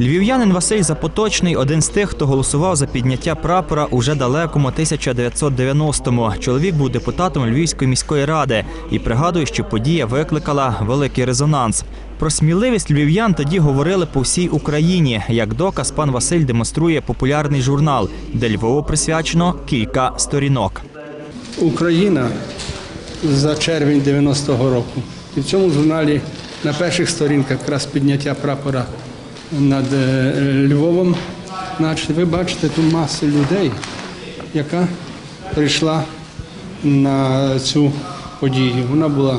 Львів'янин Василь Запоточний один з тих, хто голосував за підняття прапора уже далекому 1990-му. Чоловік був депутатом Львівської міської ради і пригадує, що подія викликала великий резонанс. Про сміливість львів'ян тоді говорили по всій Україні. Як доказ, пан Василь демонструє популярний журнал, де Львову присвячено кілька сторінок. Україна за червень 90-го року. І в цьому журналі на перших сторінках якраз підняття прапора над е, Львовом. Ви бачите ту масу людей, яка прийшла на цю подію. Вона була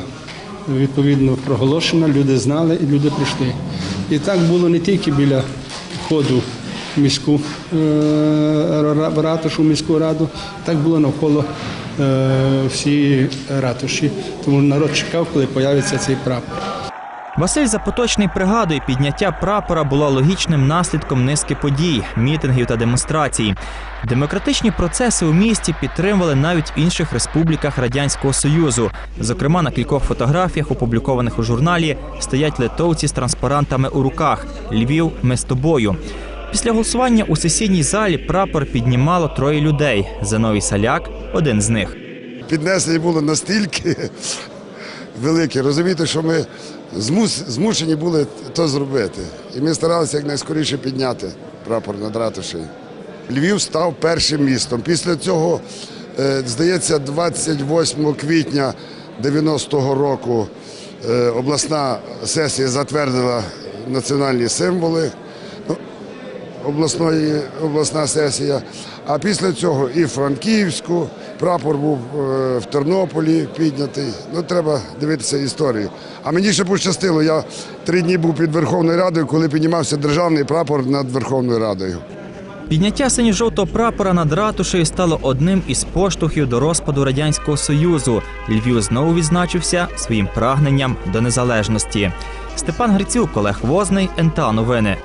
відповідно проголошена, люди знали і люди прийшли. І так було не тільки біля входу в міську е, в ратушу, в міську раду, так було навколо е, всієї ратуші. Тому народ чекав, коли появиться цей прапор. Василь Запоточний пригадує, підняття прапора було логічним наслідком низки подій, мітингів та демонстрацій. Демократичні процеси у місті підтримували навіть в інших республіках Радянського Союзу. Зокрема, на кількох фотографіях, опублікованих у журналі, стоять литовці з транспарантами у руках Львів, ми з тобою. Після голосування у сесійній залі прапор піднімало троє людей. Зиновій Саляк один з них. піднесення було настільки велике. Розумієте, що ми змушені були то зробити. І ми старалися якнайскоріше підняти прапор над ратушею. Львів став першим містом. Після цього, е, здається, 28 квітня 90-го року е, обласна сесія затвердила національні символи обласної, обласна сесія. А після цього і Франківську прапор був е, в Тернополі піднятий. Ну, треба дивитися історію. А мені ще пощастило, я три дні був під Верховною Радою, коли піднімався державний прапор над Верховною Радою. Підняття синьо-жовтого прапора над ратушею стало одним із поштовхів до розпаду радянського союзу. Львів знову відзначився своїм прагненням до незалежності. Степан Грицюк, Олег Возний, НТА Новини.